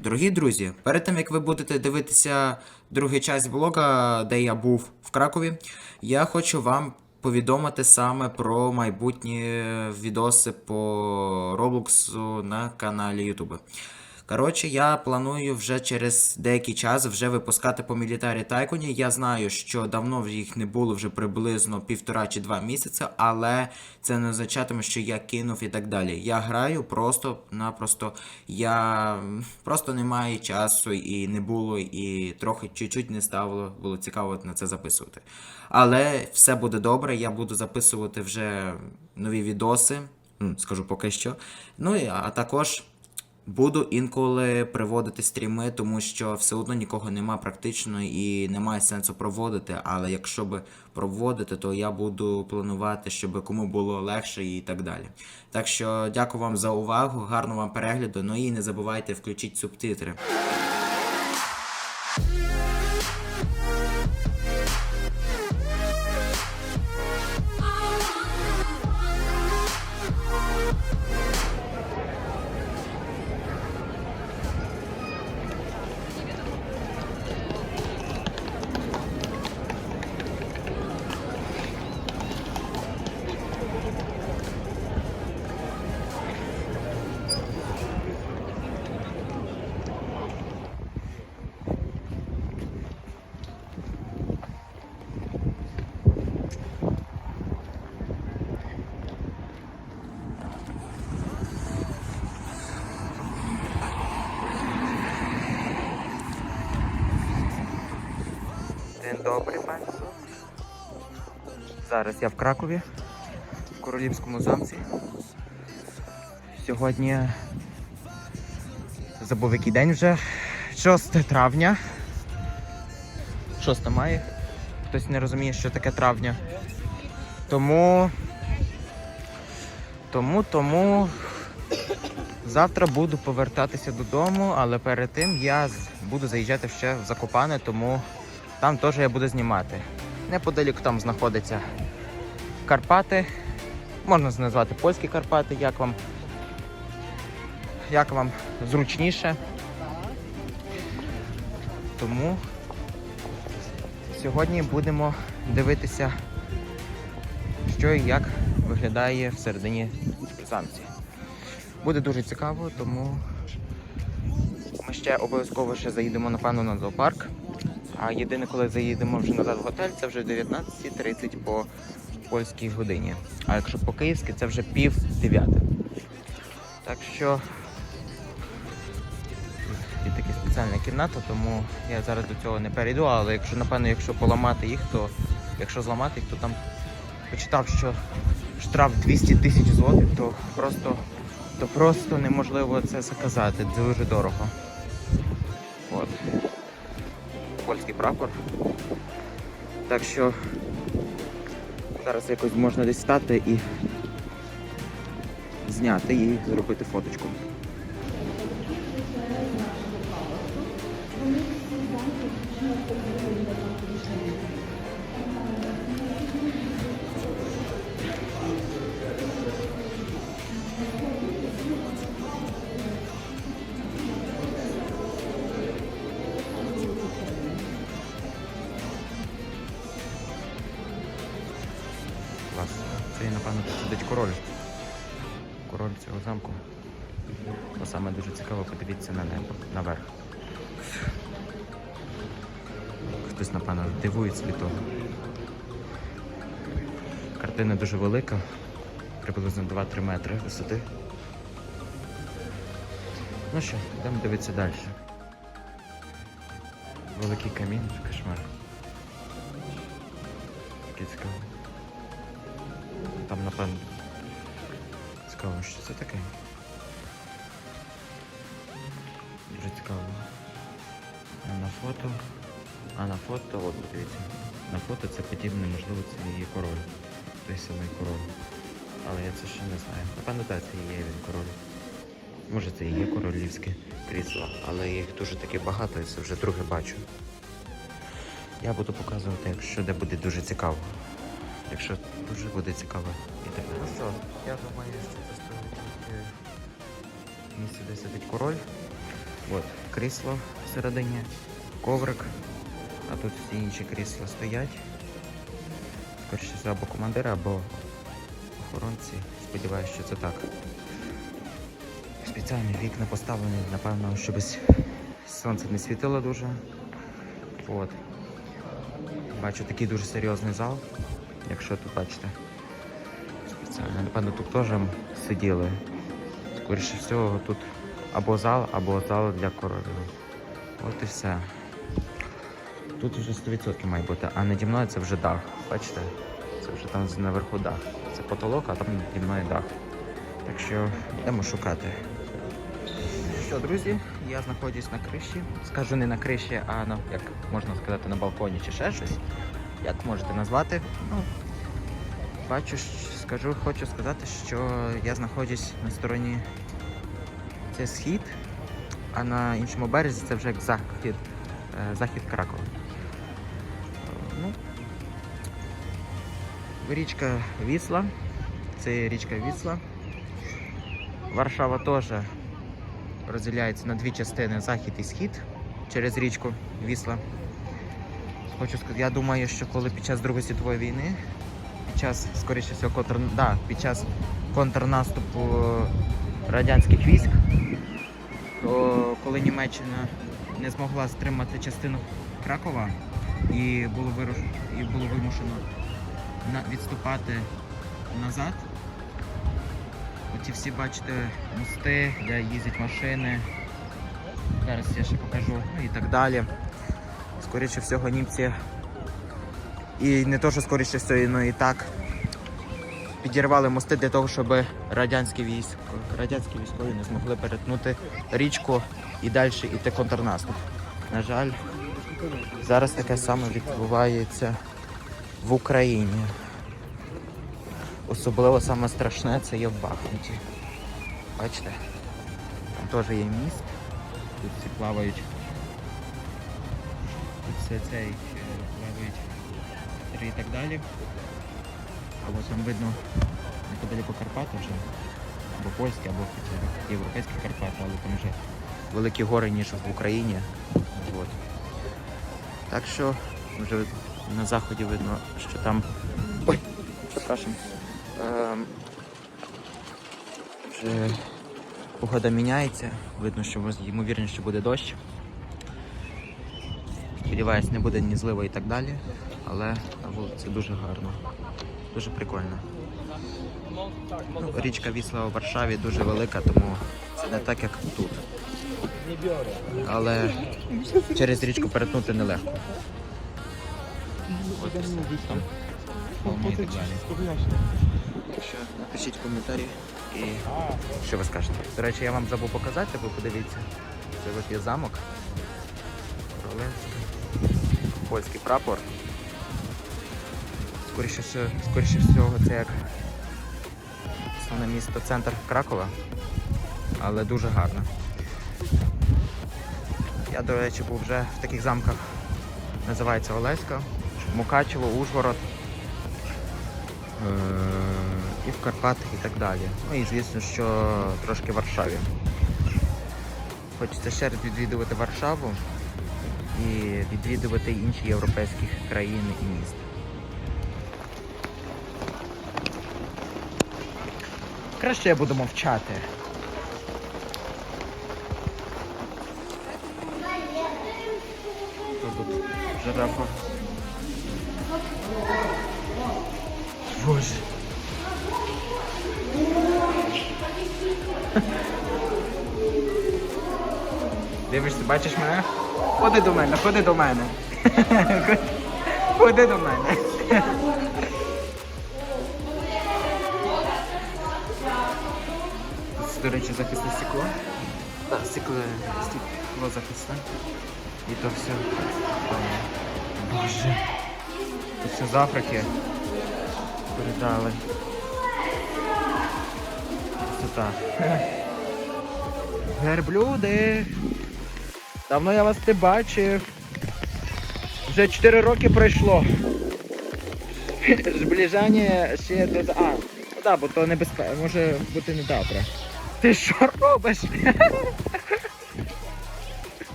Дорогі друзі, перед тим як ви будете дивитися другий часть блога, де я був в Кракові, я хочу вам повідомити саме про майбутні відоси по Роблоксу на каналі YouTube. Коротше, я планую вже через деякий час вже випускати по Мілітарі Тайконі. Я знаю, що давно їх не було вже приблизно півтора чи два місяці, але це не означатиме, що я кинув і так далі. Я граю просто-напросто. Я просто не маю часу і не було, і трохи чуть-чуть не ставило, було цікаво на це записувати. Але все буде добре, я буду записувати вже нові відоси, скажу поки що. Ну і а також. Буду інколи приводити стріми, тому що все одно нікого нема практично і немає сенсу проводити. Але якщо би проводити, то я буду планувати, щоб кому було легше і так далі. Так що дякую вам за увагу, гарного вам перегляду. Ну і не забувайте включити субтитри. День добрий, панство. Зараз я в Кракові, в Королівському замці. Сьогодні забув який день вже. 6 травня. 6 має. Хтось не розуміє, що таке травня. Тому. Тому, тому. Завтра буду повертатися додому, але перед тим я буду заїжджати ще в Закопане, тому там теж я буду знімати. Неподалік там знаходяться Карпати. Можна назвати польські Карпати, як вам, як вам зручніше. Тому сьогодні будемо дивитися, що і як виглядає всередині замці. Буде дуже цікаво, тому ми ще обов'язково ще заїдемо, напевно, на зоопарк. А єдине, коли заїдемо вже назад в готель, це вже 19.30 по польській годині. А якщо по київськи, це вже пів дев'яте. Так що є така спеціальна кімната, тому я зараз до цього не перейду, але якщо, напевно, якщо поламати їх, то якщо зламати їх, то там почитав, що штраф 200 тисяч злотих, то просто, то просто неможливо це заказати. Дуже дорого. От польський прапор. Так що зараз якось можна десь стати і зняти і зробити фоточку. Король цього замку. Бо саме дуже цікаво подивитися на небо, наверх. Хтось, напевно, дивується від того. Картина дуже велика, приблизно 2-3 метри висоти. Ну що, йдемо дивитися далі. Великий камін, кошмар. Таке цікаво. Там, напевно. Цікаво, що це таке. Дуже цікаво. А на фото. А на фото, от дивіться. На фото це подібне, можливо, це є король. Той самий король. Але я це ще не знаю. Напевно, так, це є він король. Може це і є королівське крісло, але їх дуже таки багато, і це вже друге бачу. Я буду показувати, якщо де буде дуже цікаво. Якщо дуже буде цікаво. Ну що, я думаю, що це стоїть в де сидить король. От, крісло всередині, коврик, а тут всі інші крісла стоять. Скоріше це або командири, або охоронці. Сподіваюся, що це так. Спеціальні вікна поставлені, напевно, щоб сонце не світило дуже. От. Бачу такий дуже серйозний зал, якщо тут бачите. Спеціально, напевно, тут теж сиділи. Скоріше всього, тут або зал, або зал для королів. От і все. Тут вже 100% має бути, а наді мною це вже дах. Бачите? Це вже там наверху дах. Це потолок, а там наді мною дах. Так що йдемо шукати. Що, друзі, я знаходжусь на криші. Скажу не на криші, а на, як можна сказати, на балконі чи ще щось. Як можете назвати? Ну, бачу, скажу, хочу сказати, що я знаходжусь на стороні це схід, а на іншому березі це вже захід, е, захід Кракова. Е, Ну, річка Вісла. Це річка Вісла. Варшава теж розділяється на дві частини захід і схід через річку Вісла. Хочу сказати, я думаю, що коли під час Другої світової війни, під час, скоріше всього, контр... да, під час контрнаступу радянських військ, то коли Німеччина не змогла стримати частину Кракова і було, вируш... і було вимушено відступати назад, оці всі бачите мости, де їздять машини. Зараз я ще покажу, ну і так далі. Скоріше всього, німці. І не то, що скоріше всього, ну і так. Підірвали мости для того, щоб радянські військ, радянські військові не змогли перетнути річку і далі йти контрнаступ. На жаль, зараз таке саме відбувається в Україні. Особливо саме страшне це є в Бахмуті. Бачите? Там теж є міст. Тут всі плавають. Тут все цей три і так далі. Або там видно неподалеку Карпати вже. Або польські, або європейські Карпати, але там вже великі гори, ніж в Україні. От. Так що вже на заході видно, що там. Ой, припрошую. Ем, вже погода міняється, видно, що ймовірніше що буде дощ. Сподіваюсь, не буде ні злива і так далі, але на вулиці дуже гарно, дуже прикольно. Ну, річка Вісла у Варшаві дуже велика, тому це не так, як тут. Але через річку перетнути нелегко. От. Там і так далі. Що напишіть коментарі і що ви скажете. До речі, я вам забув показати, ви подивіться. Це от є замок. Королевський. Польський прапор. Скоріше, скоріше всього це як основне місто центр Кракова, але дуже гарно. Я, до речі, був вже в таких замках, називається Олеська, Мукачево, Ужгород. Е, і в Карпатах і так далі. Ну і звісно, що трошки в Варшаві. Хочеться ще раз відвідувати Варшаву і відвідувати інші європейські країни і міста. Краще я буду мовчати. Тут? Жирафа. Боже. Дивишся, бачиш мене? Ходи до мене, ходи до мене. Ходи до мене. До речі, захисне стекло. Так, стекло, стекло захисне. І то все. Боже. Це все з Африки. Передали. Красота. Верблюди. Давно я вас не бачив. Вже 4 роки пройшло. Зближання ще до... А, ну так, бо то небезпечно. Може бути не завтра. Ти що робиш?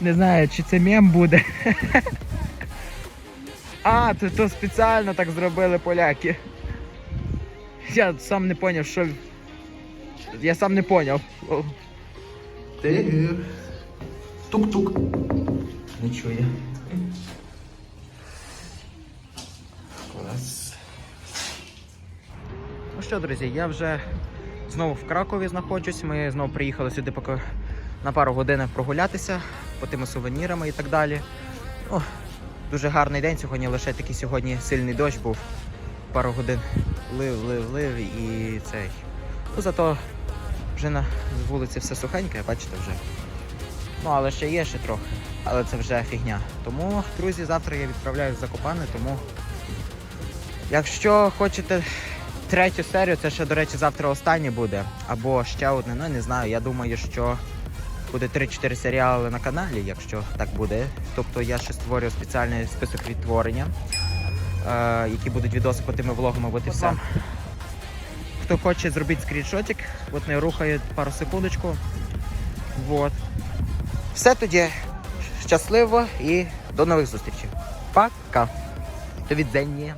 Не знаю, чи це мем буде. А, то, то спеціально так зробили поляки. Я сам не зрозумів, що я сам не поняв. Ти. Тук-тук. Не чує. Клас. Ну що, друзі, я вже знову в Кракові знаходжусь. Ми знову приїхали сюди поки на пару годин прогулятися по тими сувенірами і так далі. О, дуже гарний день сьогодні, лише такий сьогодні сильний дощ був. Пару годин лив, лив, лив і цей. Ну зато вже на вулиці все сухеньке, бачите вже. Ну, але ще є ще трохи. Але це вже фігня. Тому, друзі, завтра я відправляюсь в Закопане, тому якщо хочете третю серію, це ще, до речі, завтра останнє буде. Або ще одне, ну не знаю. Я думаю, що буде 3-4 серіали на каналі, якщо так буде. Тобто я ще створюю спеціальний список відтворення, е, які будуть відоси по тими влогами, от і все. Хто хоче, зробіть скріншотик, от не рухає пару секундочку. Вот. Все тоді щасливо і до нових зустрічей. Пока. До відзення.